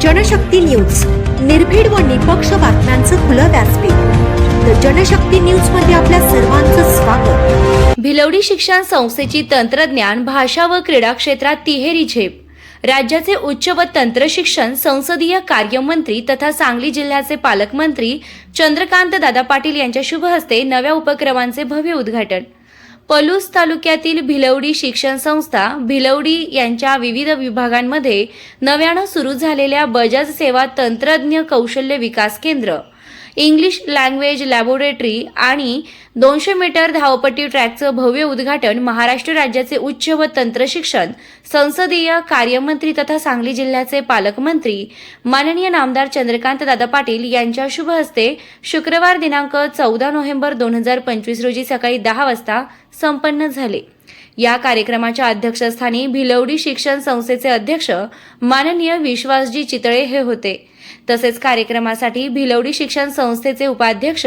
Janshakti news. निर्भीड व निपक्ष बातम्यांचं खुलं व्यासपीठ. द जनशक्ती न्यूजमध्ये आपल्या सर्वांचं स्वागत. भिलवडी शिक्षण संस्थेची तंत्रज्ञान भाषा व क्रीडा क्षेत्रात तिहेरी झेप. राज्याचे उच्च व तंत्र शिक्षण संसदीय कार्यमंत्री तथा सांगली जिल्ह्याचे पालकमंत्री चंद्रकांत दादा पाटील यांच्या शुभ हस्ते नव्या उपक्रमांचे भव्य उद्घाटन. पलूस तालुक्यातील भिलवडी शिक्षण संस्था भिलवडी यांच्या विविध विभागांमध्ये नव्यानं सुरू झालेल्या बजाज सेवा तंत्रज्ञ कौशल्य विकास केंद्र. इंग्लिश लँग्वेज लॅबोरेटरी आणि दोनशे मीटर धावपट्टी ट्रॅकचं भव्य उद्घाटन महाराष्ट्र राज्याचे उच्च व तंत्र शिक्षण संसदीय कार्यमंत्री तथा सांगली जिल्ह्याचे पालकमंत्री माननीय नामदार चंद्रकांत दादा पाटील यांच्या शुभ हस्ते शुक्रवार दिनांक चौदा नोव्हेंबर दोन हजार पंचवीस रोजी सकाळी दहा वाजता संपन्न झाले. या कार्यक्रमाच्या अध्यक्षस्थानी भिलवडी शिक्षण संस्थेचे अध्यक्ष माननीय विश्वासजी चितळे हे होते. तसेच कार्यक्रमासाठी भिलवडी शिक्षण संस्थेचे उपाध्यक्ष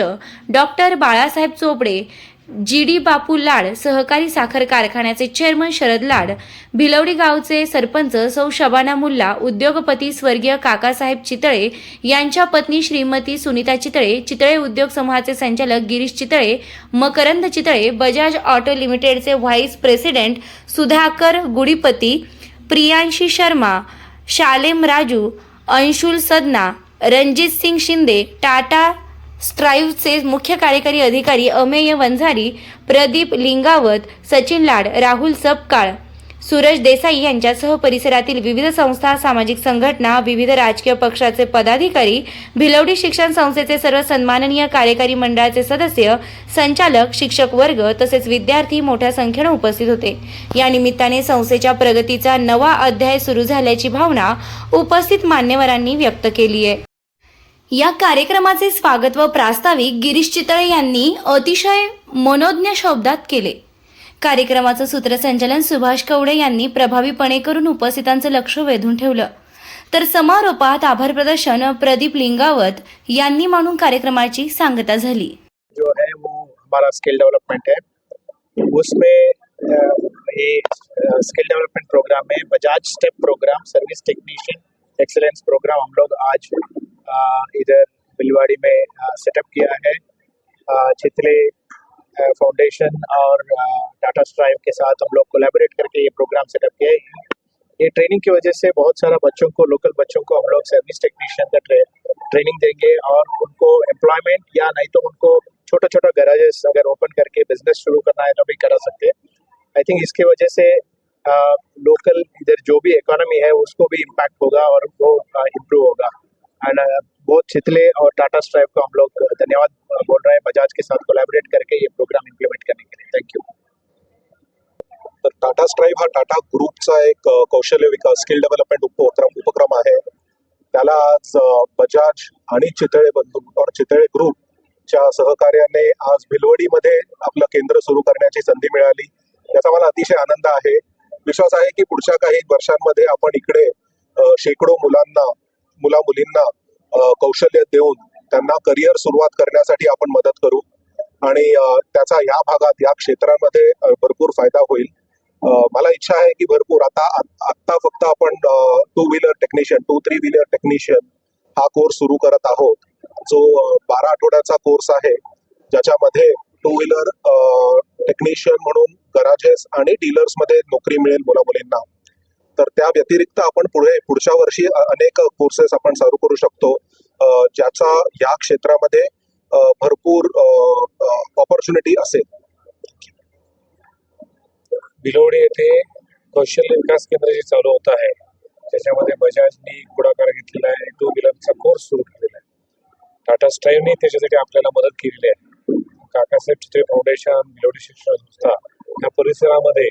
doctor Balasaheb Chopde G D Bapu Lad सहकारी साखर कारखान्याचे चेअरमन शरद लाड भिलवडी गावचे सरपंच सौ शबाना मुल्ला उद्योगपती स्वर्गीय काकासाहेब चितळे यांच्या पत्नी श्रीमती सुनीता चितळे चितळे उद्योग समूहाचे संचालक गिरीश चितळे मकरंद चितळे बजाज ऑटो लिमिटेडचे व्हाईस प्रेसिडेंट सुधाकर गुडीपती प्रियांशी शर्मा शालेम राजू अंशुल सदना रणजित सिंग शिंदे टाटा स्ट्राईव्हचे मुख्य कार्यकारी अधिकारी अमेय वंझारी प्रदीप लिंगावत सचिन लाड राहुल सपकाळ सूरज देसाई यांच्यासह परिसरातील विविध संस्था सामाजिक संघटना विविध राजकीय पक्षाचे पदाधिकारी भिलवडी शिक्षण संस्थेचे सर्व सन्माननीय कार्यकारी मंडळाचे सदस्य संचालक शिक्षक वर्ग तसेच विद्यार्थी मोठ्या संख्येने उपस्थित होते. या निमित्ताने संस्थेच्या प्रगतीचा नवा अध्याय सुरू झाल्याची भावना उपस्थित मान्यवरांनी व्यक्त केली आहे या कार्यक्रमाचे स्वागत व प्रास्ताविक गिरीश चितळे यांनी अतिशय मनोज्ञ शब्दात केले. कार्यक्रमाचं सूत्रसंचालन सुभाष कवडे यांनी प्रभावीपणे करून उपस्थितांचं लक्ष वेधून ठेवलं. तर समारोपात आभार प्रदर्शन प्रदीप लिंगावत यांनी मानून कार्यक्रमाची सांगता झाली. जो है वो हमारा स्किल डेवलपमेंट है। उसमें ये स्किल डेवलपमेंट प्रोग्राम में Bajaj step program service technician excellence program हम लोग आज इधर बिलवाड़ी में सेटअप किया है। अ, चितले फाउंडेशन और टाटा स्ट्राइव के साथ हम लोग कोलैबोरेट करके ये प्रोग्राम सेटअप किया है। ये ट्रेनिंग की वजह से बहुत सारा बच्चों को लोकल बच्चों को हम लोग सर्विस टेक्नीशियन का ट्रे, ट्रेनिंग देंगे और उनको एम्प्लॉयमेंट या नहीं तो उनको छोटा छोटा गैराजेस अगर ओपन करके बिजनेस शुरू करना है तो भी करा सकते हैं। आई थिंक इसकी वजह से लोकल इधर जो भी इकोनॉमी है उसको भी इम्पैक्ट होगा और वो इम्प्रूव होगा। एंड बहुत छितले और टाटा स्ट्राइव को हम लोग धन्यवाद बोल रहे हैं बजाज के साथ कोलैबोरेट करके ये प्रोग्राम इम्प्लीमेंट करने के लिए। थैंक यू तर टाटा स्ट्राईव्ह हा टाटा ग्रुपचा एक कौशल्य विकास स्किल डेव्हलपमेंट उपक्रम उपक्रम आहे. त्याला आज बजाज आणि चितळे बंधू और चितळे ग्रुपच्या सहकार्याने आज भिलवडीमध्ये आपलं केंद्र सुरू करण्याची संधी मिळाली. त्याचा मला अतिशय आनंद आहे. विश्वास आहे की पुढच्या काही वर्षांमध्ये आपण इकडे शेकडो मुलांना मुला मुलींना कौशल्य देऊन त्यांना करिअर सुरुवात करण्यासाठी आपण मदत करू. आणि त्याचा या भागात या क्षेत्रामध्ये भरपूर फायदा होईल. मला इच्छा आहे की भरपूर आता आत्ता फक्त आपण two wheeler technician two three wheeler technician हा कोर्स सुरू करत आहोत. जो बारा आठवड्याचा कोर्स आहे ज्याच्यामध्ये टू व्हीलर टेक्निशियन म्हणून गराजेस आणि डीलर्समध्ये नोकरी मिळेल मुला मुलींना. तर त्या व्यतिरिक्त आपण पुढे पुढच्या वर्षी अनेक कोर्सेस आपण चालू करू शकतो. ज्याचा या क्षेत्रामध्ये भरपूर ऑपॉर्च्युनिटी असेल. बिलोडी येथे कौशल्य विकास केंद्र जे चालू होत आहे त्याच्यामध्ये बजाजनी पुढाकार घेतलेला आहे टू व्हीलरचा कोर्स सुरू केलेला आहे. टाटा स्ट्राईव्हने त्याच्यासाठी आपल्याला मदत केलेली आहे. काकासाहेब चित्रे फाउंडेशन बिलोडी शिक्षण संस्था या परिसरामध्ये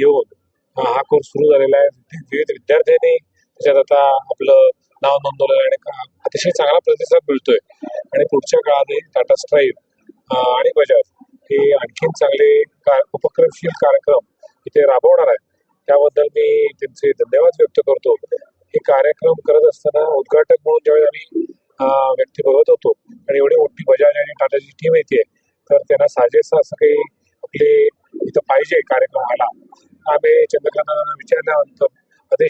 येऊन हा हा कोर्स सुरू झालेला आहे. विविध विद्यार्थ्यांनी त्याच्यात आता आपलं नाव नोंदवलेलं आहे आणि का- अतिशय चांगला प्रतिसाद मिळतोय. आणि पुढच्या काळात टाटा स्ट्राईव्ह आणि बजाज हे आणखीन चांगले का उपक्रमशील कार्यक्रम इथे राबवणार आहे त्याबद्दल मी त्यांचे धन्यवाद व्यक्त करतो. हे कार्यक्रम करत असताना उद्घाटक म्हणून ज्यावेळेस आम्ही व्यक्ती बघत होतो आणि एवढी मोठी बजाज आणि टाटाची टीम येते तर त्यांना साजेसा असं काही आपले इथं पाहिजे कार्यक्रमाला ఆమె చంద్రకళ విచారణ అదే